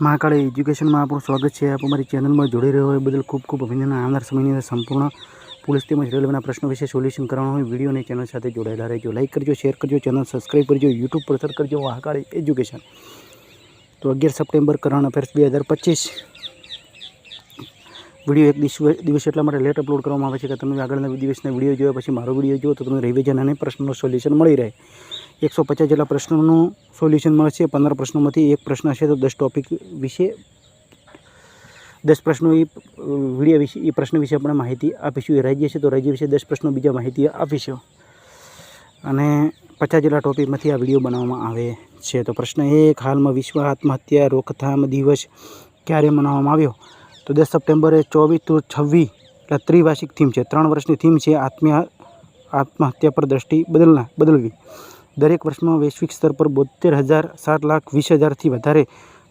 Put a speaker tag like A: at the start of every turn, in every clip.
A: મહાકાળી એજ્યુકેશનમાં આપણું સ્વાગત છે. આપ અમારી ચેનલમાં જોડી રહ્યો હોય બદલ ખૂબ ખૂબ અભિનંદન. આવનાર સમયની અંદર સંપૂર્ણ પોલીસ તેમજ રેલવેના પ્રશ્નો વિશે સોલ્યુશન કરવાનું હોય વિડીયોની ચેનલ સાથે જોડાયેલા રહેજો. લાઇક કરજો, શેર કરજો, ચેનલ સબસ્ક્રાઈબ કરજો, યુટ્યુબ પર સર કરજો. મહાકાળ એજ્યુકેશન. તો અગિયાર સપ્ટેમ્બર કરંટ અફેર્સ બે હજાર પચીસ. વીડિયો એક દિવસ દિવસ એટલા માટે લેટ અપલોડ કરવામાં આવે છે કે તમે આગળના દિવસના વીડિયો જોયા પછી મારો વીડિયો જુઓ તો તમને રિવિઝન અને પ્રશ્નનું સોલ્યુશન મળી રહે. એકસો પચાસ જેટલા પ્રશ્નોનું સોલ્યુશન મળશે. પંદર પ્રશ્નોમાંથી એક પ્રશ્ન હશે તો દસ ટોપિક વિશે, દસ પ્રશ્નો એ, વીડિયો વિશે, એ પ્રશ્ન વિશે આપણે માહિતી આપીશું. એ રાજ્ય છે તો રાજ્ય વિશે દસ પ્રશ્નો બીજા માહિતી આપીશું. અને પચાસ જેટલા ટોપિકમાંથી આ વીડિયો બનાવવામાં આવે છે. તો પ્રશ્ન એક, હાલમાં વિશ્વ આત્મહત્યા રોકથામ દિવસ ક્યારે મનાવવામાં આવ્યો? તો દસ સપ્ટેમ્બરે ચોવીસ તો છવ્વીસ એટલે ત્રિવાર્ષિક થીમ છે. ત્રણ વર્ષની થીમ છે આત્મ્યા, આત્મહત્યા પર દ્રષ્ટિ બદલના બદલવી. દરેક વર્ષમાં વૈશ્વિક સ્તર પર બોતેર હજાર સાત લાખ વીસ હજારથી વધારે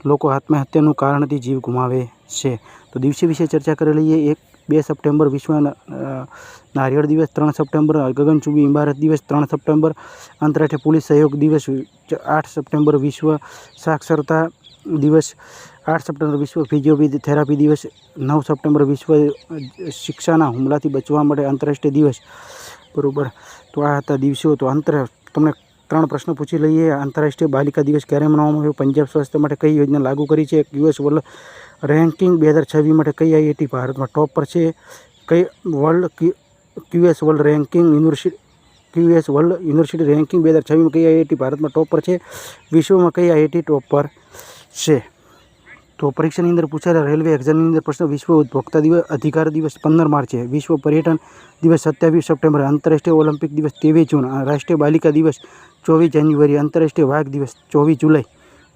A: લોકો આત્મહત્યાનું કારણથી જીવ ગુમાવે છે. તો દિવસે વિશે ચર્ચા કરી લઈએ. એક, બે સપ્ટેમ્બર વિશ્વ નારિયેળ દિવસ, ત્રણ સપ્ટેમ્બર ગગનચુંબી ઇમારત દિવસ, ત્રણ સપ્ટેમ્બર આંતરરાષ્ટ્રીય પોલીસ સહયોગ દિવસ આઠ સપ્ટેમ્બર વિશ્વ સાક્ષરતા દિવસ, આઠ સપ્ટેમ્બર વિશ્વ ફિઝિયોપેથી થેરાપી દિવસ, નવ સપ્ટેમ્બર વિશ્વ શિક્ષાના હુમલાથી બચવા માટે આંતરરાષ્ટ્રીય દિવસ. બરોબર. તો આ હતા દિવસો. તો આંતર, તમને ત્રણ પ્રશ્નો પૂછી લઈએ. આંતરરાષ્ટ્રીય બાલિકા દિવસ ક્યારે મનાવવામાં આવ્યો? પંજાબ સ્વાસ્થ્ય માટે કઈ યોજના લાગુ કરી છે? યુએસ વર્લ્ડ રેન્કિંગ બે હજાર છવ્વીસ માટે કઈ આઈઆઈટી ભારતમાં ટોપ પર છે? કઈ world QS world ranking university QS world university ranking બે હજાર છવ્વીસમાં કઈ આઈઆઈટી ભારતમાં ટોપ પર છે? વિશ્વમાં કઈ આઈઆઈટી ટોપ પર છે? તો પરીક્ષાની અંદર પૂછાયેલા રેલવે એક્ઝામની અંદર પ્રશ્ન વિશ્વ ઉપભોક્તા દિવસ, અધિકાર દિવસ પંદર માર્ચે વિશ્વ પર્યટન દિવસ સત્યાવીસ સપ્ટેમ્બર, આંતરરાષ્ટ્રીય ઓલિમ્પિક દિવસ ત્રેવીસ જૂન રાષ્ટ્રીય બાલિકા દિવસ ચોવીસ જાન્યુઆરી, આંતરરાષ્ટ્રીય વાઘ દિવસ ચોવીસ જુલાઈ.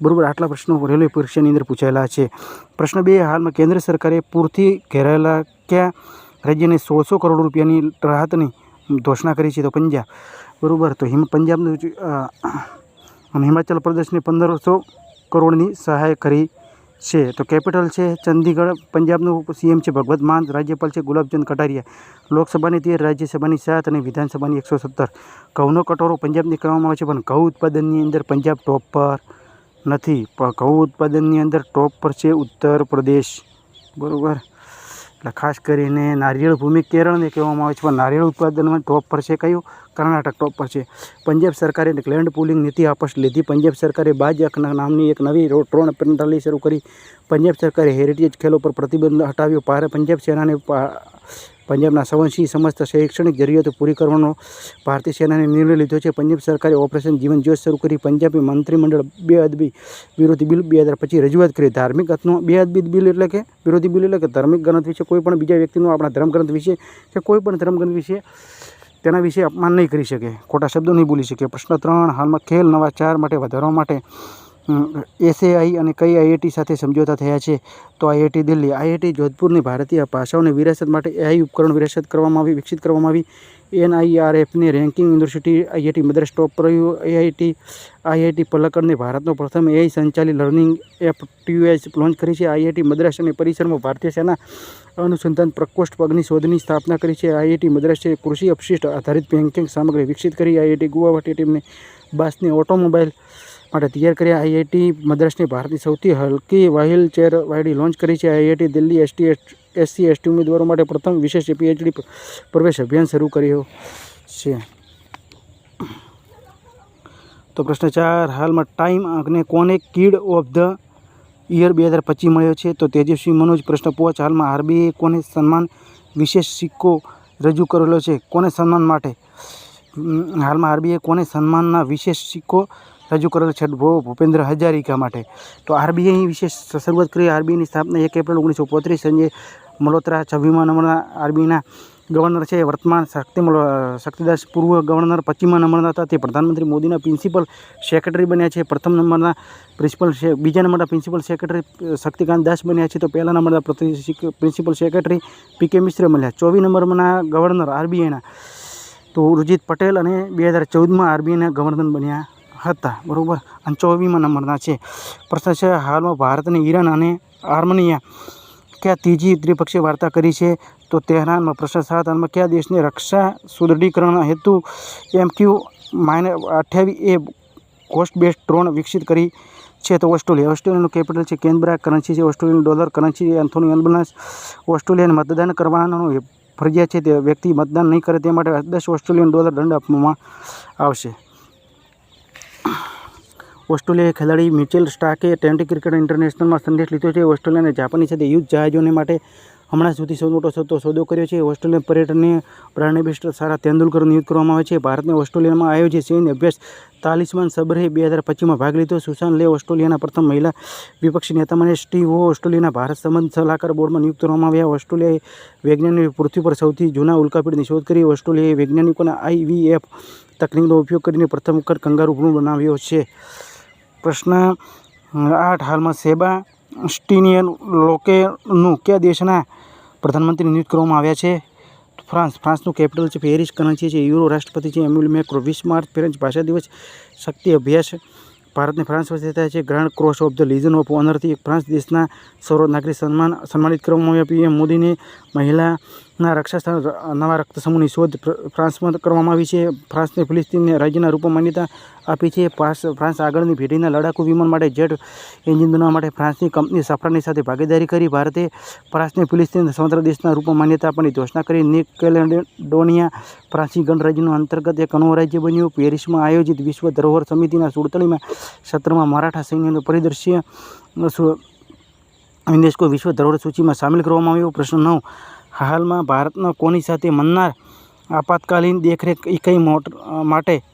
A: બરાબર, આટલા પ્રશ્નો રેલવે પરીક્ષાની અંદર પૂછાયેલા છે. પ્રશ્ન બે, હાલમાં કેન્દ્ર સરકારે પૂરથી ઘેરાયેલા કયા રાજ્યને સોળસો કરોડ રૂપિયાની રાહતની ઘોષણા કરી છે? તો પંજાબ. બરાબર, તો હિમ, પંજાબનું હિમાચલ પ્રદેશને પંદરસો કરોડની સહાય કરી છે. તો કેપિટલ છે ચંદીગઢ. પંજાબનું સીએમ છે ભગવત માન. રાજ્યપાલ છે ગુલાબચંદ કટારિયા. લોકસભાની તેર રાજ્યસભાની સાત અને વિધાનસભાની એકસો સત્તર. ઘઉંનો કટોરો પંજાબને કહેવામાં આવે છે, પણ ઘઉં ઉત્પાદનની અંદર પંજાબ ટોપ પર નથી. ઘઉં ઉત્પાદનની અંદર ટોપ પર છે ઉત્તર પ્રદેશ. બરોબર? એટલે ખાસ કરીને નારિયેળ ભૂમિ કેરળને કહેવામાં આવે છે, પણ નારિયેળ ઉત્પાદનમાં ટોપ પર છે કયું? કર્ણાટક ટોપ પર છે. પંજાબ સરકારે લેન્ડ પુલિંગ નીતિ આપસ લીધી. પંજાબ સરકારે બાજ અખના નામની એક નવી ડ્રોન પ્રણાલી શરૂ કરી. પંજાબ સરકારે હેરિટેજ ખેલો પર પ્રતિબંધ હટાવ્યો. પાર પંજાબ સેનાને પંજાબના સંવંશી સમસ્ત શૈક્ષણિક જરૂરિયાતો પૂરી કરવાનો ભારતીય સેનાને નિર્ણય લીધો છે. પંજાબ સરકારે ઓપરેશન જીવન જ્યોત શરૂ કરી પંજાબી મંત્રીમંડળ બે અદબી વિરોધી બિલ બે હજાર પછી રજૂઆત કરી. ધાર્મિક હતનો બે અદબી બિલ એટલે કે વિરોધી બિલ એટલે કે ધાર્મિક ગ્રંથ વિશે કોઈ પણ બીજા વ્યક્તિનું આપણા ધર્મગ્રંથ વિશે કે કોઈ પણ ધર્મગ્રંથ વિશે તેના વિશે અપમાન નહીં કરી શકે. ખોટા શબ્દો નહીં બોલી શકે. પ્રશ્ન ત્રણ, હાલમાં ખેલ નવા ચાર માટે વધારવા માટે એસએઆઈ અને કઈ આઈઆઈટી સાથે સમજોતા થયા છે? તો આઈઆઈટી દિલ્હી. આઈઆઈટી જોધપુરની ભારતીય ભાષાઓની વિરાસત માટે એઆઈ ઉપકરણ વિરાસત કરવામાં આવી, વિકસિત કરવામાં આવી. એનઆઈઆરએફની ranking university, IIT Madras top પર આઈઆઈટી આઈઆઈટી પલક્કડને ભારતનો પ્રથમ એઆઈ સંચાલિત લર્નિંગ એપ ટ્યુએચ લોન્ચ કરી છે. આઈઆઈટી મદ્રાસ અને પરિસરમાં ભારતીય સેના અનુસંધાન પ્રકોષ્ઠ પગની શોધની સ્થાપના કરી છે. આઈઆઈટી મદ્રાસે કૃષિ અપશિષ્ટ આધારિત બેન્કિંગ સામગ્રી વિકસિત કરી. આઈઆઈટી ગુવાહાટી ટીમને બાસની ઓટોમોબાઈલ માટે તૈયાર કર્યા આઈઆઈટી મદ્રાસની ભારતની સૌથી હલકી વ્હીલ ચેર વાયડી લોન્ચ કરી છે. IIT Delhi ST SC ST ઉમેદવારો માટે પ્રથમ વિશેષ પીએચડી પ્રવેશ અભિયાન શરૂ કર્યો છે. તો પ્રશ્ન ચાર, હાલમાં ટાઈમ અને કોને કીડ ઓફ ધ ઈયર બે હજાર પચીસ મળ્યો છે? તો તેજસ્વી મનોજ પ્રશ્ન પાંચ હાલમાં આરબીઆઈ કોને સન્માન વિશેષ સિક્કો રજૂ કરેલો છે? કોને સન્માન માટે? હાલમાં આરબીઆઈ કોને સન્માનના વિશેષ સિક્કો રજૂ કરેલો છે ભૂપેન્દ્ર હજારિકા માટે. તો આરબીઆઈ વિશે શરૂઆત કરી આરબીઆઈની સ્થાપના એક એપ્રિલ ઓગણીસો પોત્રીસ સંજય મલોત્રા છવ્વીમા નંબરના આરબીઆઈના ગવર્નર છે. વર્તમાન શક્તિ શક્તિદાસ પૂર્વ ગવર્નર પચીસમાં નંબરના હતા. તે પ્રધાનમંત્રી મોદીના પ્રિન્સિપલ સેક્રેટરી બન્યા છે. પ્રથમ નંબરના પ્રિન્સિપલ બીજા નંબરના પ્રિન્સિપલ સેક્રેટરી શક્તિકાંત દાસ બન્યા છે. તો પહેલા નંબરના પ્રિન્સિપલ સેક્રેટરી પી કે મિશ્ર મળ્યા. ચોવીસ નંબરના ગવર્નર આરબીઆઈના. તો ઉર્જિત પટેલ અને બે હજાર ચૌદમાં આરબીઆઈના ગવર્નર બન્યા. હતા, બરાબર? અને ચોવીમાં નંબરના છે. પ્રશ્ન છે, હાલમાં ભારતને ઈરાન અને આર્મેનિયા કયા ત્રીજી દ્વિપક્ષીય વાર્તા કરી છે? તો તેહરાનમાં પ્રશ્ન સાત કયા દેશને રક્ષા સુદૃઢીકરણ હેતુ એમ ક્યુ માઇનસ અઠ્યાવીસ એ કોસ્ટ બેસ્ડ ડ્રોન વિકસિત કરી છે? તો ઓસ્ટ્રેલિયા, ઓસ્ટ્રેલિયાનું કેપિટલ છે કેનબરા, કરન્સી છે Australian dollar, currency Anthony Albanese. ઓસ્ટ્રેલિયાને મતદાન કરવાનું ફરજિયાત છે, તે વ્યક્તિ મતદાન નહીં કરે તે માટે દસ ઓસ્ટ્રેલિયન ડોલર દંડ આપવામાં આવશે. ઓસ્ટ્રેલિયાએ ખેલાડી મિચેલ સ્ટાકે ટ્વેન્ટી ક્રિકેટ ઇન્ટરનેશનલમાં સંદેશ લીધો છે. ઓસ્ટ્રેલિયાને જાપાની સાથે યુદ્ધ જહાજોને માટે હમણાં સુધી સૌ મોટો સૌદો સોદો કર્યો છે. ઓસ્ટ્રેલિયન પર્યટનને એમ્બેસેડર સારા તેંડુલકર નિયુક્ત કરવામાં આવે છે. ભારતને ઓસ્ટ્રેલિયામાં આયોજિત સૈન્ય અભ્યાસ તાલિસ્માન સબરે બે હજાર પચીસમાં ભાગ લીધો. સુશાન લે ઓસ્ટ્રેલિયાના પ્રથમ મહિલા વિપક્ષી નેતામાં સ્ટીવ ઓસ્ટ્રેલિયાના ભારત સંબંધ સલાહકાર બોર્ડમાં નિયુક્ત કરવામાં આવ્યા. ઓસ્ટ્રેલિયાએ વૈજ્ઞાનિક પૃથ્વી પર સૌથી જૂના ઉલ્કાપીઠની શોધ કરી. ઓસ્ટ્રેલિયાએ વૈજ્ઞાનિકોના આઈવીએફ તકનીકનો ઉપયોગ કરીને પ્રથમ વખત કંગારૂ ભ્રૂણ બનાવ્યો છે. પ્રશ્ન આઠ હાલમાં સેબા, સ્ટીનિયન લોકેનું કયા દેશના પ્રધાનમંત્રી નિયુક્ત કરવામાં આવ્યા છે? ફ્રાન્સ, ફ્રાન્સનું કેપિટલ છે, પેરિસ, કરન્સી છે, યુરો રાષ્ટ્રપતિ છે એમ્યુલ મેક્રો વીસ માર્ચ ફ્રેન્ચ ભાષા દિવસ, શક્તિ અભ્યાસ, ભારતને ફ્રાન્સ વચ્ચે થાય છે, grand cross of the legion of ઓનરથી France દેશના સર્વ નાગરિક સન્માન, સન્માનિત કરવામાં આવ્યા, પીએમ મોદીને મહિલાના રક્ષા સ્થાન નવા રક્ત સમૂહની શોધ ફ્રાન્સમાં કરવામાં આવી છે. ફ્રાન્સને ફિલિસ્તીનને રાજ્યના રૂપમાં માન્યતા આપી છે. ફ્રાન્સ ફ્રાન્સ આગળની પેઢીના લડાકુ વિમાન માટે જેટ એન્જિન બનાવવા માટે ફ્રાન્સની કંપની સફરાની સાથે ભાગીદારી કરી. ભારતે ફ્રાન્સને ફિલિસ્તીન સ્વતંત્ર દેશના રૂપમાં માન્યતા આપવાની ઘોષણા કરી. નિક કેલેડોનિયા ફ્રાન્સી ગણરાજ્યનું અંતર્ગત એક નવું રાજ્ય બન્યું. પેરિસમાં આયોજિત વિશ્વ ધરોહર સમિતિના સુડતાલીમાં સત્રમાં મરાઠા સૈન્યનું પરિદર્શ્ય યુનેસ્કો વિશ્વ ધરોહર સૂચિમાં સામેલ કરવામાં આવ્યો. પ્રશ્ન નવ હાલમાં ભારતના કોની સાથે મન્નાર આપાતકાલીન દેખરેખ ઇકાઈ મોટ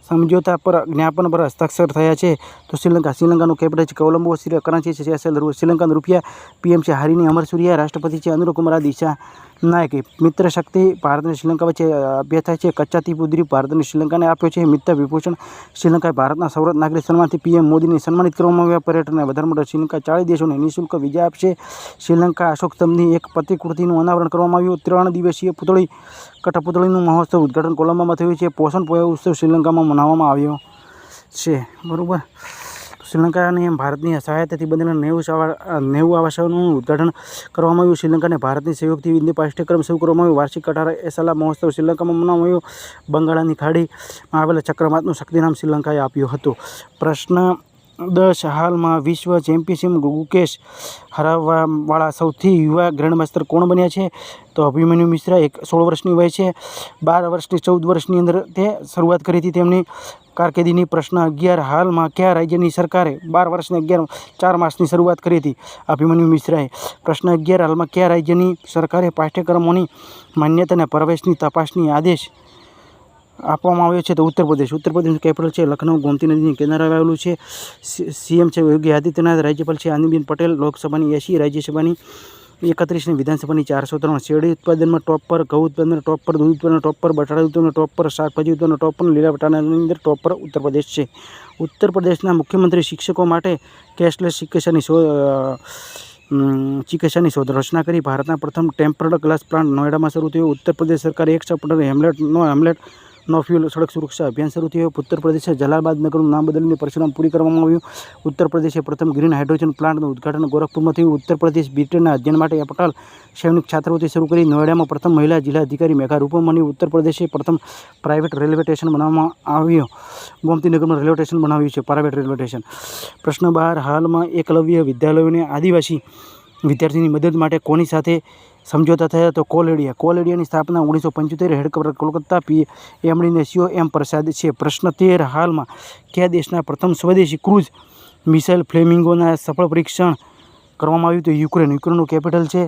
A: સમજોતા પર, જ્ઞાપન પર હસ્તાક્ષર થયા છે? તો શ્રીલંકા, શ્રીલંકાનું કેપિટલ છે કોલંબો કરાંચી છે શ્રીલંકાનું રૂપિયા પીએમ છે હારીની અમર સૂર્યા, રાષ્ટ્રપતિ છે અનુરકુમાર દિશા નાયક મિત્ર શક્તિ ભારત શ્રીલંકા વચ્ચે અભ્યાસ થાય છે. કચ્ચા તીપુદ્રી ભારત શ્રીલંકાને આપ્યો છે. મિત્ર વિભૂષણ શ્રીલંકાએ ભારતના સૌરત નાગરિક સન્માનથી પીએમ મોદીને સન્માનિત કરવામાં આવ્યા. પર્યટનને વધારે માટે શ્રીલંકા ચાળી દેશોને નિઃશુલ્ક વિઝા આપશે. શ્રીલંકા અશોક સ્તંભની એક પ્રતિકૃતિનું અનાવરણ કરવામાં આવ્યું. ત્રણ દિવસીય પુતળી, કઠપુતળીનું મહોત્સવ ઉદઘાટન કોલંબોમાં થયું છે. પોષણ પોયા ઉત્સવ શ્રીલંકામાં મનાવવામાં આવ્યો છે. બરાબર? શ્રીલંકા અને ભારતની સહાયતાથી બનેલા નેવું નેવું આવાસોનું ઉદ્ઘાટન કરવામાં આવ્યું. શ્રીલંકાને ભારતની સહયોગથી વિંધ્ય પાઠ્યક્રમ શરૂ કરવામાં આવ્યો. વાર્ષિક અઢાર એસાલા મહોત્સવ શ્રીલંકામાં મનાવવામાં આવ્યો. બંગાળાની ખાડીમાં આવેલા ચક્રવાતનું શક્તિનામ શ્રીલંકાએ આપ્યું હતું. પ્રશ્ન દસ હાલમાં વિશ્વ ચેમ્પિયનશિપ ગુકેશ હરાવવાવાળા સૌથી યુવા ગ્રેન્ડમાસ્ટર કોણ બન્યા છે? તો અભિમન્યુ મિશ્રા એક સોળ વર્ષની વય છે. બાર વર્ષની ચૌદ વર્ષની અંદર તે શરૂઆત કરી હતી તેમની કારકિર્દીની પ્રશ્ન અગિયાર. હાલમાં કયા રાજ્યની સરકારે બાર વર્ષને અગિયાર, ચાર માસની શરૂઆત કરી હતી? અભિમન્યુ મિશ્રાએ પ્રશ્ન અગિયાર. હાલમાં કયા રાજ્યની સરકારે પાઠ્યક્રમોની માન્યતા અને પ્રવેશની તપાસની આદેશ આપવામાં આવ્યો છે તો ઉત્તર પ્રદેશ. ઉત્તર પ્રદેશનું કેપિટલ છે લખનઉ, ગોમતી નદીની કિનારે આવેલું છે. સીએમ છે યોગી આદિત્યનાથ, રાજ્યપાલ છે આનંદીબેન પટેલ, લોકસભાની એસી, રાજ્યસભાની એકત્રીસની વિધાનસભાની ચારસો ત્રણ. શેરડી ઉત્પાદનમાં ટોપ પર, ઘઉં ઉત્પાદનના ટોપ પર, દૂધ ઉત્પાદનના ટોપ પર બટાટા ઉત્પાદનના ટોપ પર, શાકભાજી ઉત્પાદનના ટોપ પર, લીલા બટાટાની અંદર ટોપ પર ઉત્તર પ્રદેશ છે. ઉત્તર પ્રદેશના મુખ્યમંત્રી શિક્ષકો માટે કેશલેસ શિક્ષાની ચિકિત્સાની શોધ રચના કરી. ભારતના પ્રથમ ટેમ્પરડ ગ્લાસ પ્લાન્ટ નોઈડામાં શરૂ થયો. ઉત્તર પ્રદેશ સરકારે એક સપ્ટેમ્બર, હેમલેટનો હેમલેટ નો ફ્યુલ સડક સુરક્ષા અભિયાન શરૂ થયું. ઉત્તર પ્રદેશે જલાલાબાદ નગરનું નામ બદલીને પરશુરામ પૂરી કરવામાં આવ્યું. ઉત્તર પ્રદેશે પ્રથમ ગ્રીન હાઇડ્રોજન પ્લાન્ટનું ઉદઘાટન ગોરખપુરમાં થયું. ઉત્તર પ્રદેશ બ્રિટનના અધ્યયન માટે પટાલ સૈનિક છાત્રવૃત્તિ શરૂ કરી નોએડામાં પ્રથમ મહિલા જિલ્લા અધિકારી મેઘા રૂપમની ઉત્તર પ્રદેશે પ્રથમ પ્રાઇવેટ રેલવે સ્ટેશન બનાવવામાં આવ્યું. ગોમતીનગરમાં રેલવે સ્ટેશન બનાવ્યું છે. Private railway station. પ્રશ્ન બહાર. હાલમાં એકલવ્ય વિદ્યાલયોને આદિવાસી વિદ્યાર્થીની મદદ માટે કોની સાથે સમજોતા થયા તો કોલ એડિયા કોલ એડિયાની સ્થાપના ઓગણીસો પંચોતેર હેડક્વાર્ટર કોલકાતા પી. એમડીને સીઓ એમ. પ્રસાદ છે. પ્રશ્ન તેર હાલમાં કયા દેશના પ્રથમ સ્વદેશી ક્રૂઝ મિસાઇલ ફ્લેમિંગોના સફળ પરીક્ષણ કરવામાં આવ્યું તો યુક્રેન. યુક્રેનનું કેપિટલ છે.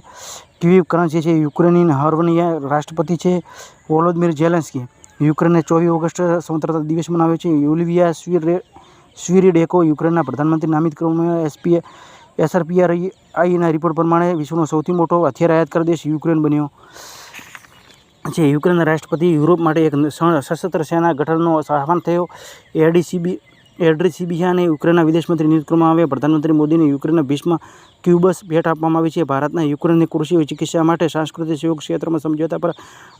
A: ક્વિવ કરન્સી છે. યુક્રેનની હર્વનિયા રાષ્ટ્રપતિ છે. વોલોદમીર ઝેલેન્સ્કી. યુક્રેનને ચોવીસ ઓગસ્ટ સ્વતંત્રતા દિવસ મનાવ્યો છે. યુલિવિયા સ્વીરે, સ્વીરીડેકો યુક્રેનના પ્રધાનમંત્રી નામિત કરવામાં એસપીએ એસઆરપીઆર આઈના રિપોર્ટ પ્રમાણે વિશ્વનો સૌથી મોટો હથિયાર આયાતકાર દેશ યુક્રેન બન્યો. છે યુક્રેનના રાષ્ટ્રપતિ યુરોપ માટે એક સશસ્ત્ર સેના ગઠનનો આહવાન થયો. એડીસીબી એડ્રીસીબિયાને યુક્રેનના વિદેશમંત્રી નિયુક્ત કરવામાં આવ્યા. પ્રધાનમંત્રી મોદીને યુક્રેનના ભીષ્મ ક્યુબસ ભેટ આપવામાં આવી છે. ભારતના યુક્રેનની કૃષિ ચિકિત્સા માટે સાંસ્કૃતિક સહયોગ ક્ષેત્રમાં સમજોતા પર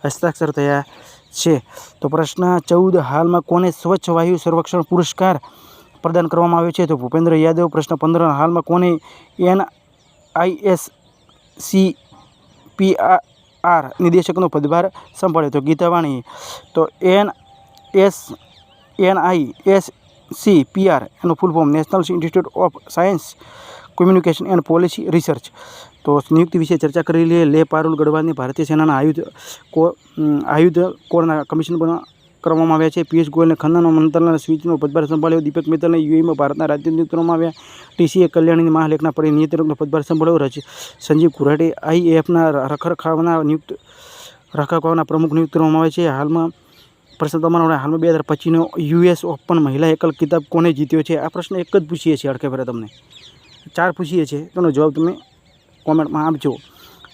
A: હસ્તાક્ષર થયા છે. તો પ્રશ્ન ચૌદ, હાલમાં કોને સ્વચ્છ વાયુ સંરક્ષણ પુરસ્કાર પ્રદાન કરવામાં આવ્યો છે? તો ભૂપેન્દ્ર યાદવ પ્રશ્ન પંદર, હાલમાં કોને N IS C P R નિદેશકનો પદભાર સંભાળ્યો તો ગીતાવાણી તો N S N I S C PR એનું full form national institute of science communication and policy research તો નિયુક્તિ વિશે ચર્ચા કરી લે લે પારુલ ગઢવાલની ભારતીય સેનાના આયુધ કો, આયુધ કોરના કમિશન બનવા કરવામાં આવ્યા છે. પિયુષ ગોયલને ખન્નાનો મંત્રાલયના સ્વીચનો પદભાર સંભાળ્યો. દીપક મિત્તલને યુએમાં ભારતના રાજ્ય કરવામાં આવ્યા. ટીસીએ કલ્યાણીની મહાલેખના પરિનિયતનો પદભાર સંભાળ્યો. રચ સંજીવ કુરાટે આઈએએફના રખરખાવના નિયુક્ત રખરખાવના પ્રમુખ નિયુક્ત કરવામાં આવે છે. હાલમાં પ્રશ્ન તમારો હાલમાં બે હજાર પચીસનો યુએસ ઓપન મહિલા એકલ કિતાબ કોને જીત્યો છે? આ પ્રશ્ન એક જ પૂછીએ છીએ અડકે ફેરા તમને. ચાર પૂછીએ છીએ. તેનો જવાબ તમે કોમેન્ટમાં આપજો.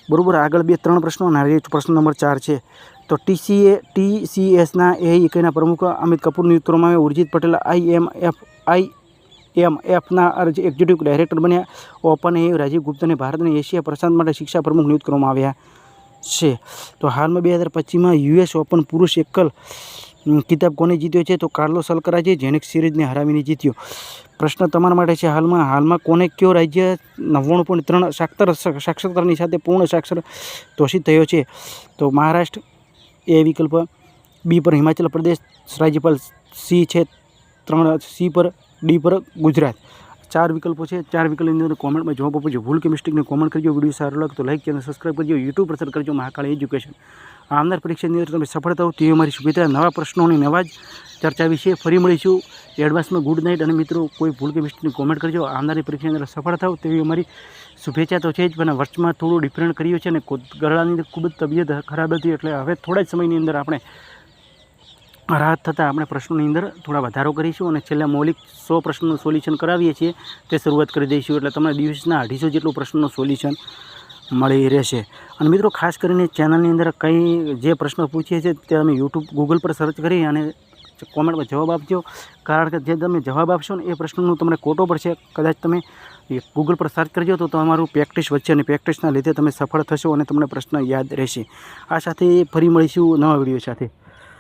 A: બરાબર. આગળ બે, ત્રણ પ્રશ્નો અને પ્રશ્ન નંબર ચાર છે. તો ટીસીએ, ટીસીએસના એ ઇકાઈના પ્રમુખ અમિત કપૂર નિયુક્ત કરવામાં Urjit Patel IMF I M એફના executive director બન્યા. ઓપન એ રાજીવ ગુપ્તાને ભારતને એશિયા પ્રશાંત માટે શિક્ષા પ્રમુખ નિયુક્ત કરવામાં આવ્યા છે. તો હાલમાં બે હજાર પચીસમાં યુએસ ઓપન પુરુષ એકલ કિતાબ કોને જીત્યો છે? તો કાર્લો સલકરાજે જેનિક સિરીઝને હરાવીને જીત્યો. પ્રશ્ન તમારા માટે છે, હાલમાં હાલમાં કોને કયો રાજ્ય નવ્વાણું પોઈન્ટ ત્રણ સાક્ષર સાક્ષરતાની સાથે પૂર્ણ સાક્ષર ઘોષિત થયો છે? તો મહારાષ્ટ્ર એ વિકલ્પ બી પર હિમાચલ પ્રદેશ રાજ્યપાલ સી છે ત્રણ સી પર ડી પર ગુજરાત ચાર વિકલ્પો છે ચાર વિકલ્પની અંદર કોમેન્ટમાં જવાબ આપજો ભૂલ કે મિસ્ટેકને કોમેન્ટ કરજો, વીડિયો સારો લાગે તો લાઈક ચેનલ સબસ્ક્રાઈબ કરજો, યુટ્યુબ પર સર કરજો મહાકાળ એજ્યુકેશન. આવનાર પરીક્ષાની અંદર તમે સફળ થાઓ તેવી મારી શુભેચ્છા, નવા પ્રશ્નોની નવા જ ચર્ચા વિશે ફરી મળીશું. એડવાન્સમાં ગુડ નાઇટ અને મિત્રો, કોઈ ભૂલ કે મિસ્ટેકની કોમેન્ટ કરજો. આવનારી પરીક્ષાની અંદર સફળ થાવ તેવી અમારી શુભેચ્છા તો છે જ, પણ વર્ષમાં થોડું ડિફરન્ટ કર્યું છે અને ગળાની અંદર ખૂબ જ તબિયત ખરાબ હતી, એટલે હવે થોડા જ સમયની અંદર આપણે રાહત થતાં આપણે પ્રશ્નોની અંદર થોડા વધારો કરીશું અને છેલ્લા મૌલિક સો પ્રશ્નોનું સોલ્યુશન કરાવીએ છીએ, તે શરૂઆત કરી દઈશું. એટલે તમને દિવસના અઢીસો જેટલું પ્રશ્નનું સોલ્યુશન મળી રહેશે. અને મિત્રો, ખાસ કરીને ચેનલની અંદર કંઈ જે પ્રશ્નો પૂછીએ છીએ, તે તમે યુટ્યુબ, ગૂગલ પર સર્ચ કરી અને કોમેન્ટમાં જવાબ આપજો. કારણ કે જે તમે જવાબ આપશો ને, એ પ્રશ્નનું તમને કોટો પડશે. કદાચ તમે ગૂગલ પર સર્ચ કરજો તો તમારું પ્રેક્ટિસ વચ્ચે અને પ્રેક્ટિસના લીધે તમે સફળ થશો અને તમને પ્રશ્ન યાદ રહેશે. આ સાથે ફરી મળીશું નવા વીડિયો સાથે.